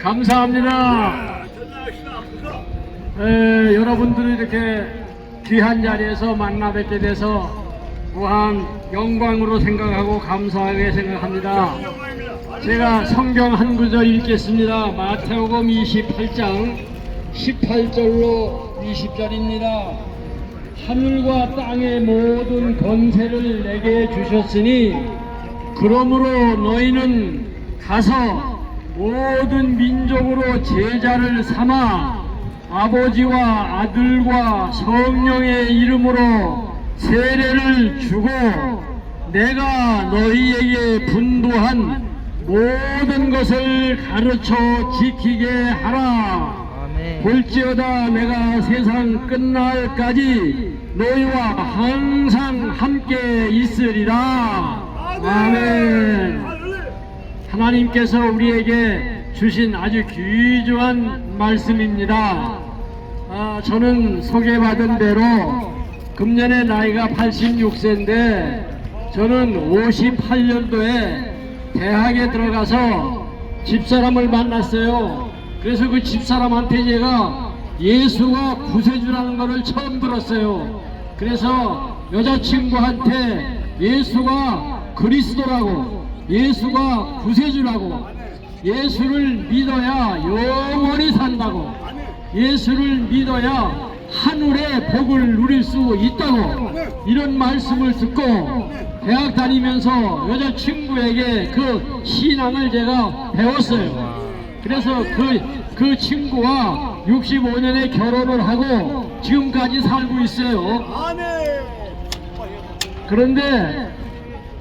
감사합니다. 에, 여러분들이 이렇게 귀한 자리에서 만나 뵙게 돼서 무한 영광으로 생각하고 감사하게 생각합니다. 제가 성경 한 구절 읽겠습니다. 마태복음 28장 18절로 20절입니다. 하늘과 땅의 모든 권세를 내게 주셨으니 그러므로 너희는 가서 모든 민족으로 제자를 삼아 아버지와 아들과 성령의 이름으로 세례를 주고 내가 너희에게 분부한 모든 것을 가르쳐 지키게 하라. 볼지어다 내가 세상 끝날까지 너희와 항상 함께 있으리라. 아멘. 하나님께서 우리에게 주신 아주 귀중한 말씀입니다. 아, 저는 소개받은 대로 금년에 나이가 86세인데 저는 58년도에 대학에 들어가서 집사람을 만났어요. 그래서 그 집사람한테 제가 예수가 구세주라는 것을 처음 들었어요. 그래서 여자친구한테 예수가 그리스도라고 예수가 구세주라고 예수를 믿어야 영원히 산다고 예수를 믿어야 하늘의 복을 누릴 수 있다고 이런 말씀을 듣고 대학 다니면서 여자친구에게 그 신앙을 제가 배웠어요. 그래서 그, 그 친구와 65년에 결혼을 하고 지금까지 살고 있어요. 그런데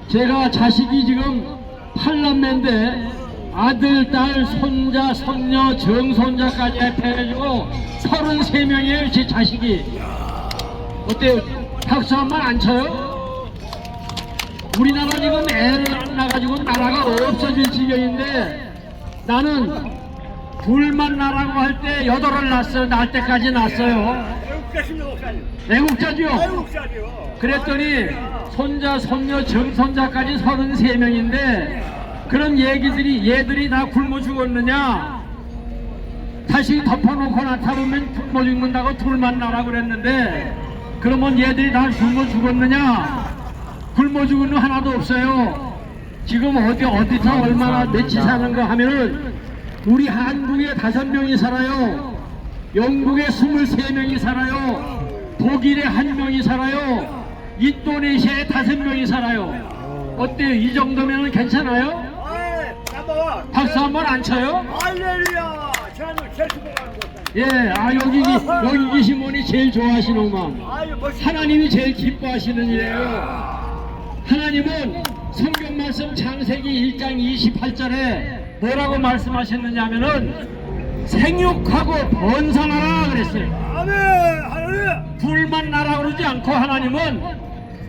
제가 자식이 지금 팔남매인데 아들, 딸, 손자, 손녀, 정손자까지 해가지고 33명이에요, 제 자식이. 어때요? 박수 한 번 안 쳐요? 우리나라 지금 애를 안 낳아가지고 나라가 없어질 지경인데 나는 둘만 나라고 할 때 여덟을 낳았어요. 낳을 때까지 낳았어요. 애국자죠? 그랬더니 손자, 손녀, 정손자까지 33명인데 그런 얘기들이 얘들이 다 굶어 죽었느냐? 다시 덮어놓고 나타보면 굶어 죽는다고 둘만 나라 그랬는데 그러면 얘들이 다 굶어 죽었느냐? 굶어 죽은 거 하나도 없어요. 지금 어디 어디서 얼마나 며칠 사는가 하면은 우리 한국에 다섯 명이 살아요. 영국에 스물세 명이 살아요. 독일에 한 명이 살아요. 인도네시아에 다섯 명이 살아요. 어때요? 이 정도면 괜찮아요? 박수 한 번 안 쳐요? 할렐루야! 저는 제일 축복하는 것 예, 아 여기 기- 여기 계신 분이 제일 좋아하시는 만 아유 멋있 하나님이 제일 기뻐하시는 일이에요. 하나님은 성경 말씀 창세기 1장 28절에 뭐라고 말씀하셨느냐면은 생육하고 번성하라 그랬어요. 아멘! 할렐루야! 둘만 나라 그러지 않고 하나님은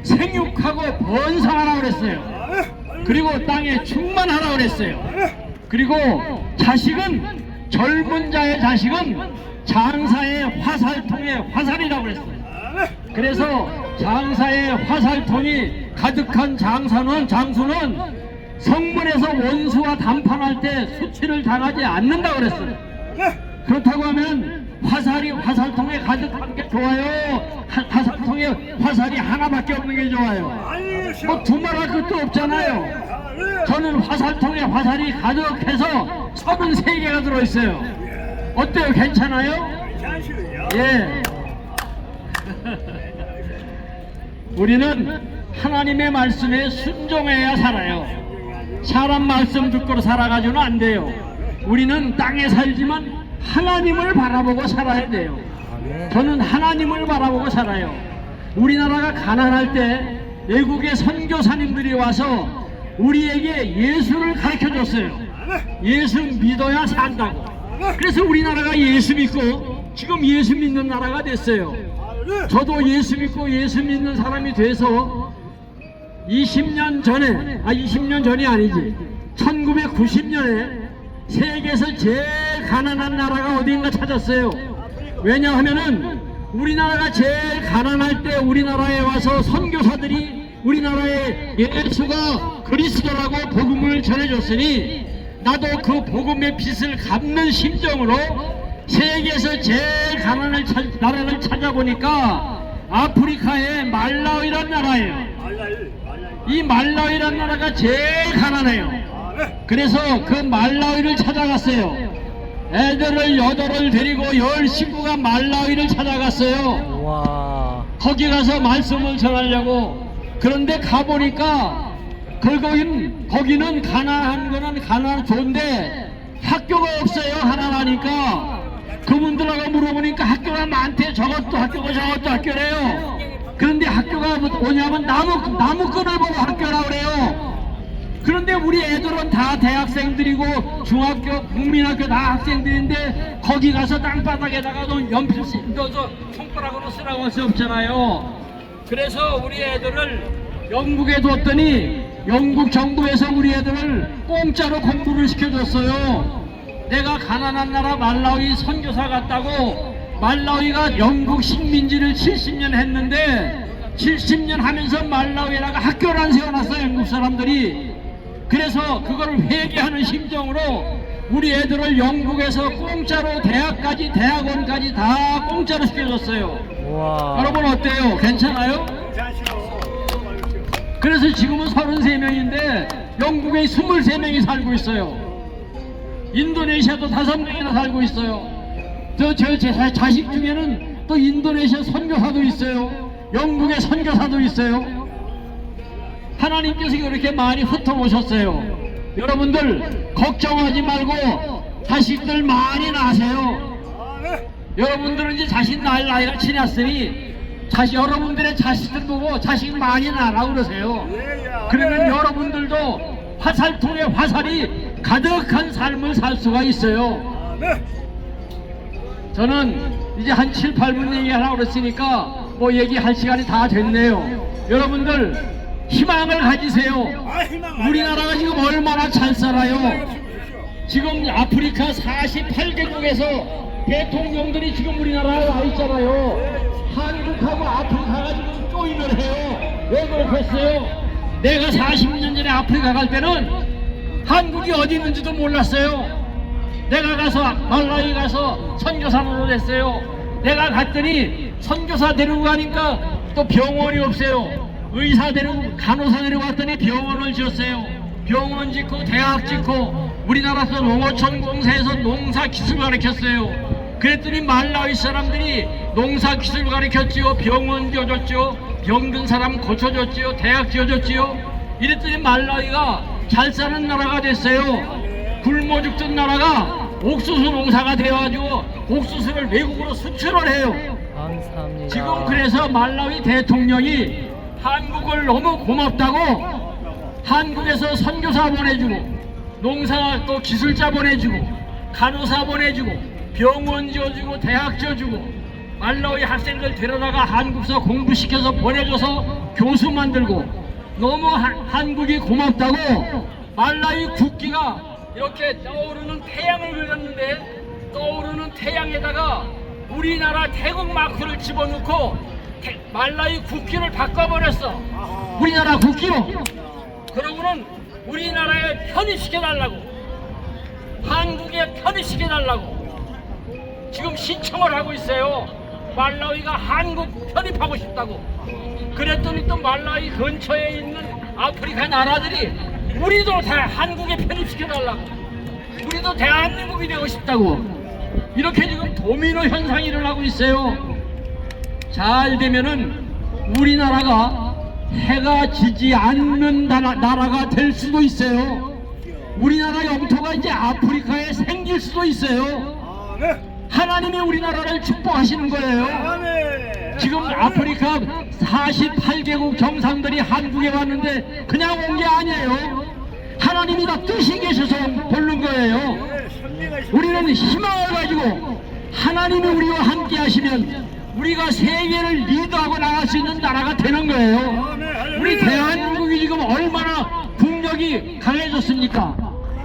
생육하고 번성하라 그랬어요. 아멘! 그리고 땅에 충만하라 그랬어요. 아멘! 그리고 자식은 젊은 자의 자식은 장사의 화살통의 화살이라고 그랬어요. 그래서 장사의 화살통이 가득한 장사는 장수는 성문에서 원수와 담판할 때 수치를 당하지 않는다 그랬어요. 그렇다고 하면 화살이 화살통에 가득한 게 좋아요. 하- 화살통에 화살이 하나밖에 없는 게 좋아요. 뭐 두말할 것도 없잖아요. 저는 화살통에 화살이 가득해서 33개가 들어있어요. 어때요? 괜찮아요? 예. 우리는 하나님의 말씀에 순종해야 살아요. 사람 말씀 듣고 살아가지고는 안 돼요. 우리는 땅에 살지만 하나님을 바라보고 살아야 돼요. 저는 하나님을 바라보고 살아요. 우리나라가 가난할 때 외국의 선교사님들이 와서 우리에게 예수를 가르쳐 줬어요. 예수 믿어야 산다고. 그래서 우리나라가 예수 믿고 지금 예수 믿는 나라가 됐어요. 저도 예수 믿고 예수 믿는 사람이 돼서 20년 전에, 아 20년 전이 아니지. 1990년에 세계에서 제일 가난한 나라가 어디인가 찾았어요. 왜냐하면은 우리나라가 제일 가난할 때 우리나라에 와서 선교사들이 우리나라에 예수가 그리스도라고 복음을 전해줬으니 나도 그 복음의 빚을 갚는 심정으로 세계에서 제일 가난한 차- 나라를 찾아보니까 아프리카의 말라위란 나라예요. 이 말라위란 나라가 제일 가난해요. 그래서 그 말라위를 찾아갔어요. 애들을 여덟을 데리고 열 친구가 말라위를 찾아갔어요. 와. 거기 가서 말씀을 전하려고. 그런데 가보니까 거기는, 거기는 가난한 거는 가난 좋은데 학교가 없어요. 가난하니까. 그분들하고 물어보니까 학교가 많대. 저것도 학교고 저것도 학교래요. 그런데 학교가 뭐냐면 나무, 나무끈을 보고 학교라 그래요. 그런데 우리 애들은 다 대학생들이고 중학교, 국민학교 다 학생들인데 거기 가서 땅바닥에다가 너 연필 쓰- 넣어서 손가락으로 쓰라고 할 수 없잖아요. 그래서 우리 애들을 영국에 뒀더니 영국 정부에서 우리 애들을 공짜로 공부를 시켜줬어요. 내가 가난한 나라 말라위 선교사 갔다고 말라위가 영국 식민지를 70년 했는데 70년 하면서 말라위라가 학교를 안 세워놨어요 영국 사람들이 그래서 그걸 회개하는 심정으로 우리 애들을 영국에서 공짜로 대학까지 대학원까지 다 공짜로 시켜줬어요 와. 여러분 어때요 괜찮아요? 그래서 지금은 33명인데 영국에 23명이 살고 있어요. 인도네시아도 5명이나 살고 있어요. 저, 저, 제 자- 자식 중에는 또 인도네시아 선교사도 있어요. 영국의 선교사도 있어요. 하나님께서 이렇게 많이 흩어보셨어요. 여러분들, 걱정하지 말고 자식들 많이 낳으세요. 여러분들은 이제 자식 낳을 나이가 지났으니 자식, 여러분들의 자식들 보고 자식 많이 낳으라 그러세요. 예야 그러면 여러분들도 화살통에 화살이 가득한 삶을 살 수가 있어요. 저는 이제 한 7, 8분 얘기하라고 그랬으니까 뭐 얘기할 시간이 다 됐네요. 여러분들 희망을 가지세요. 아 우리나라가 지금 얼마나 잘 살아요. 주십시오 지금 아프리카 48개국에서 대통령들이 지금 우리나라에 와 있잖아요. 한국하고 아프리카가 지금 조인을 해요. 왜 그렇겠어요? 내가 40년 전에 아프리카 갈 때는 한국이 어디 있는지도 몰랐어요. 내가 가서 말라위 가서 선교사로 됐어요. 내가 갔더니 선교사 데리고 가니까 또 병원이 없어요. 의사 데리고 간호사 데리고 갔더니 병원을 지었어요. 병원 짓고 대학 짓고 우리나라에서 농어촌 공사에서 농사 기술 가르쳤어요. 그랬더니 말라위 사람들이 농사 기술 가르쳤지요. 병원 지어줬지요. 병든 사람 고쳐줬지요. 대학 지어줬지요. 이랬더니 말라위가 잘 사는 나라가 됐어요. 굶어 죽던 나라가 옥수수 농사가 되어가지고 옥수수를 외국으로 수출을 해요. 감사합니다. 지금 그래서 말라위 대통령이 한국을 너무 고맙다고 한국에서 선교사 보내주고 농사 또 기술자 보내주고 간호사 보내주고 병원 지어주고 대학 지어주고 말라위 학생들 데려다가 한국서 공부시켜서 보내줘서 교수 만들고 너무 하- 한국이 고맙다고 말라위 국기가 이렇게 떠오르는 태양을 그렸는데 떠오르는 태양에다가 우리나라 태국 마크를 집어넣고 태- 말라위 국기를 바꿔버렸어. 우리나라 국기로. 그러고는 우리나라에 편입시켜달라고. 한국에 편입시켜달라고 지금 신청을 하고 있어요. 말라위가 한국 편입하고 싶다고. 그랬더니 또 말라위 근처에 있는 아프리카 나라들이 우리도 다 한국에 편입시켜달라고. 우리도 대한민국이 되고 싶다고. 이렇게 지금 도미노 현상이 일어나고 있어요. 잘 되면은 우리나라가 해가 지지 않는 나라, 나라가 될 수도 있어요. 우리나라 영토가 이제 아프리카에 생길 수도 있어요. 아멘 하나님이 우리나라를 축복하시는 거예요. 지금 아프리카 48개국 정상들이 한국에 왔는데 그냥 온 게 아니에요. 하나님이 다 뜻이 계셔서 부른 거예요. 우리는 희망을 가지고 하나님이 우리와 함께 하시면 우리가 세계를 리드하고 나갈 수 있는 나라가 되는 거예요. 우리 대한민국이 지금 얼마나 국력이 강해졌습니까?